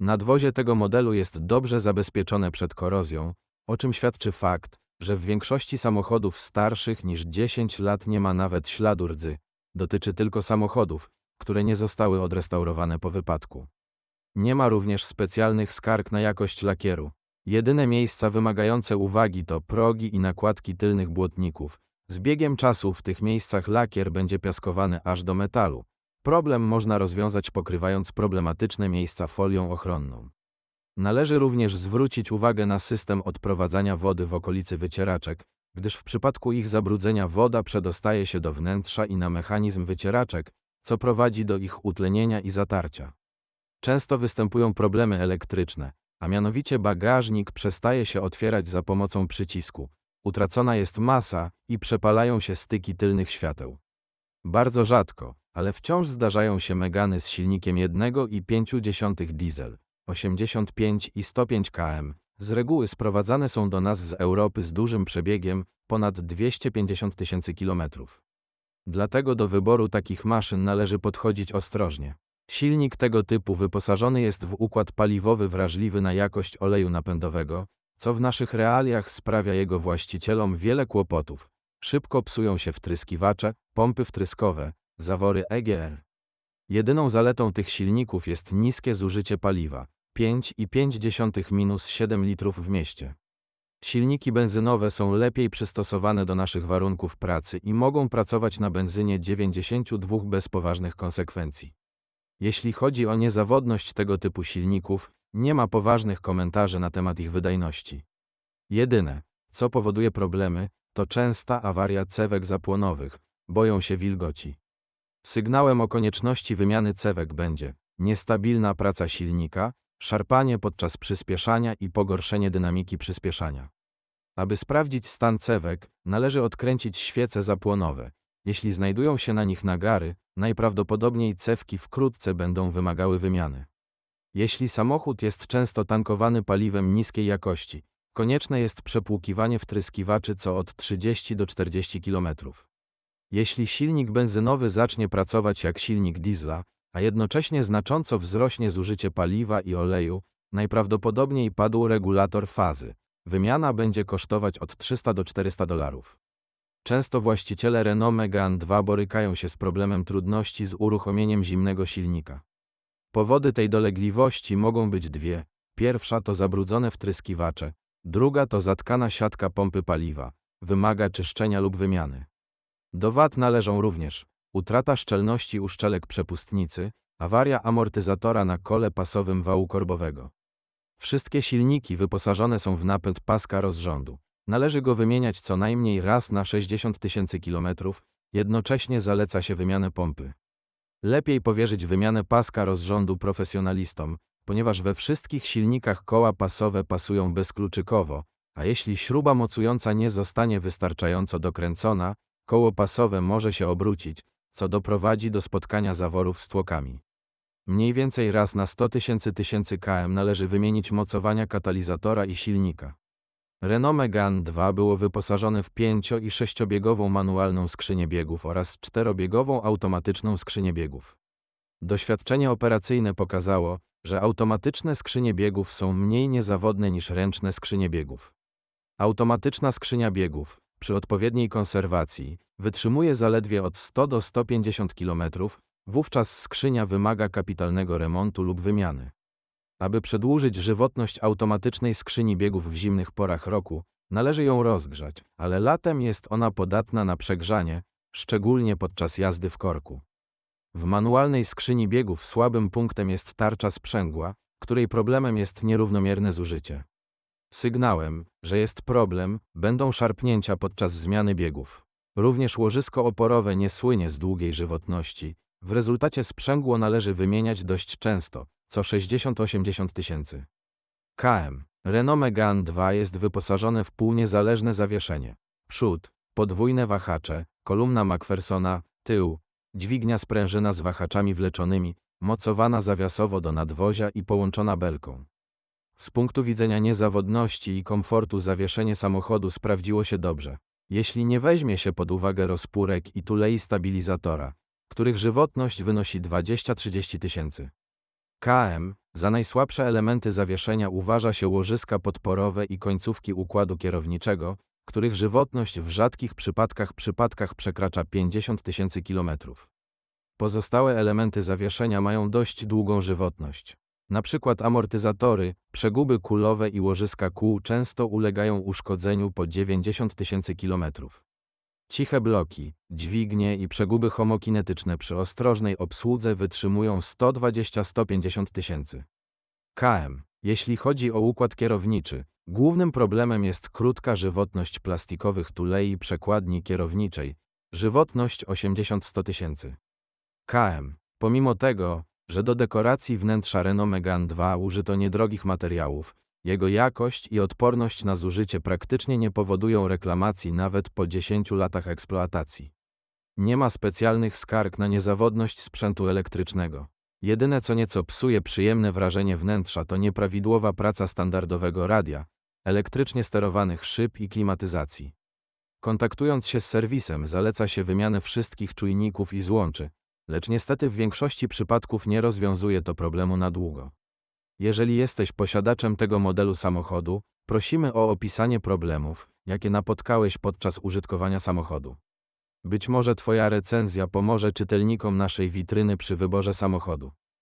Nadwozie tego modelu jest dobrze zabezpieczone przed korozją, o czym świadczy fakt, że w większości samochodów starszych niż 10 lat nie ma nawet śladu rdzy. Dotyczy tylko samochodów, które nie zostały odrestaurowane po wypadku. Nie ma również specjalnych skarg na jakość lakieru. Jedyne miejsca wymagające uwagi to progi i nakładki tylnych błotników. Z biegiem czasu w tych miejscach lakier będzie piaskowany aż do metalu. Problem można rozwiązać pokrywając problematyczne miejsca folią ochronną. Należy również zwrócić uwagę na system odprowadzania wody w okolicy wycieraczek, gdyż w przypadku ich zabrudzenia woda przedostaje się do wnętrza i na mechanizm wycieraczek, co prowadzi do ich utlenienia i zatarcia. Często występują problemy elektryczne, a mianowicie bagażnik przestaje się otwierać za pomocą przycisku, utracona jest masa i przepalają się styki tylnych świateł. Bardzo rzadko, ale wciąż zdarzają się megany z silnikiem 1,5 diesel, 85 i 105 km. Z reguły sprowadzane są do nas z Europy z dużym przebiegiem, ponad 250 tysięcy kilometrów. Dlatego do wyboru takich maszyn należy podchodzić ostrożnie. Silnik tego typu wyposażony jest w układ paliwowy wrażliwy na jakość oleju napędowego, co w naszych realiach sprawia jego właścicielom wiele kłopotów. Szybko psują się wtryskiwacze, pompy wtryskowe, zawory EGR. Jedyną zaletą tych silników jest niskie zużycie paliwa 5,5-7 litrów w mieście. Silniki benzynowe są lepiej przystosowane do naszych warunków pracy i mogą pracować na benzynie 92 bez poważnych konsekwencji. Jeśli chodzi o niezawodność tego typu silników, nie ma poważnych komentarzy na temat ich wydajności. Jedyne, co powoduje problemy, to częsta awaria cewek zapłonowych, boją się wilgoci. Sygnałem o konieczności wymiany cewek będzie niestabilna praca silnika, szarpanie podczas przyspieszania i pogorszenie dynamiki przyspieszania. Aby sprawdzić stan cewek, należy odkręcić świece zapłonowe. Jeśli znajdują się na nich nagary, najprawdopodobniej cewki wkrótce będą wymagały wymiany. Jeśli samochód jest często tankowany paliwem niskiej jakości, konieczne jest przepłukiwanie wtryskiwaczy co od 30 do 40 km. Jeśli silnik benzynowy zacznie pracować jak silnik diesla, a jednocześnie znacząco wzrośnie zużycie paliwa i oleju, najprawdopodobniej padł regulator fazy. Wymiana będzie kosztować od 300 do 400 dolarów. Często właściciele Renault Megane 2 borykają się z problemem trudności z uruchomieniem zimnego silnika. Powody tej dolegliwości mogą być dwie. Pierwsza to zabrudzone wtryskiwacze, druga to zatkana siatka pompy paliwa, wymaga czyszczenia lub wymiany. Do wad należą również utrata szczelności uszczelek przepustnicy, awaria amortyzatora na kole pasowym wału korbowego. Wszystkie silniki wyposażone są w napęd paska rozrządu. Należy go wymieniać co najmniej raz na 60 tysięcy kilometrów, jednocześnie zaleca się wymianę pompy. Lepiej powierzyć wymianę paska rozrządu profesjonalistom, ponieważ we wszystkich silnikach koła pasowe pasują bezkluczykowo, a jeśli śruba mocująca nie zostanie wystarczająco dokręcona, koło pasowe może się obrócić, co doprowadzi do spotkania zaworów z tłokami. Mniej więcej raz na 100 tysięcy tysięcy km należy wymienić mocowania katalizatora i silnika. Renault Megane 2 było wyposażone w 5 i 6-biegową manualną skrzynię biegów oraz 4-biegową automatyczną skrzynię biegów. Doświadczenie operacyjne pokazało, że automatyczne skrzynie biegów są mniej niezawodne niż ręczne skrzynie biegów. Automatyczna skrzynia biegów, przy odpowiedniej konserwacji, wytrzymuje zaledwie od 100 do 150 km, wówczas skrzynia wymaga kapitalnego remontu lub wymiany. Aby przedłużyć żywotność automatycznej skrzyni biegów w zimnych porach roku, należy ją rozgrzać, ale latem jest ona podatna na przegrzanie, szczególnie podczas jazdy w korku. W manualnej skrzyni biegów słabym punktem jest tarcza sprzęgła, której problemem jest nierównomierne zużycie. Sygnałem, że jest problem, będą szarpnięcia podczas zmiany biegów. Również łożysko oporowe nie słynie z długiej żywotności, w rezultacie sprzęgło należy wymieniać dość często, co 60-80 tysięcy. KM. Renault Megane 2 jest wyposażone w półniezależne zawieszenie. Przód, podwójne wahacze, kolumna Macphersona, tył, dźwignia sprężyna z wahaczami wleczonymi, mocowana zawiasowo do nadwozia i połączona belką. Z punktu widzenia niezawodności i komfortu zawieszenie samochodu sprawdziło się dobrze. Jeśli nie weźmie się pod uwagę rozpórek i tulei stabilizatora, których żywotność wynosi 20-30 tysięcy. KM Za najsłabsze elementy zawieszenia uważa się łożyska podporowe i końcówki układu kierowniczego, których żywotność w rzadkich przypadkach przypadkach przekracza 50 tysięcy kilometrów. Pozostałe elementy zawieszenia mają dość długą żywotność. Przykład amortyzatory, przeguby kulowe i łożyska kół często ulegają uszkodzeniu po 90 tysięcy kilometrów. Ciche bloki, dźwignie i przeguby homokinetyczne przy ostrożnej obsłudze wytrzymują 120-150 tysięcy. KM. Jeśli chodzi o układ kierowniczy, głównym problemem jest krótka żywotność plastikowych tulei przekładni kierowniczej, żywotność 80-100 tysięcy. KM. Pomimo tego, że do dekoracji wnętrza Renault Megane 2 użyto niedrogich materiałów, jego jakość i odporność na zużycie praktycznie nie powodują reklamacji nawet po 10 latach eksploatacji. Nie ma specjalnych skarg na niezawodność sprzętu elektrycznego. Jedyne co nieco psuje przyjemne wrażenie wnętrza to nieprawidłowa praca standardowego radia, elektrycznie sterowanych szyb i klimatyzacji. Kontaktując się z serwisem zaleca się wymianę wszystkich czujników i złączy, lecz niestety w większości przypadków nie rozwiązuje to problemu na długo. Jeżeli jesteś posiadaczem tego modelu samochodu, prosimy o opisanie problemów, jakie napotkałeś podczas użytkowania samochodu. Być może Twoja recenzja pomoże czytelnikom naszej witryny przy wyborze samochodu.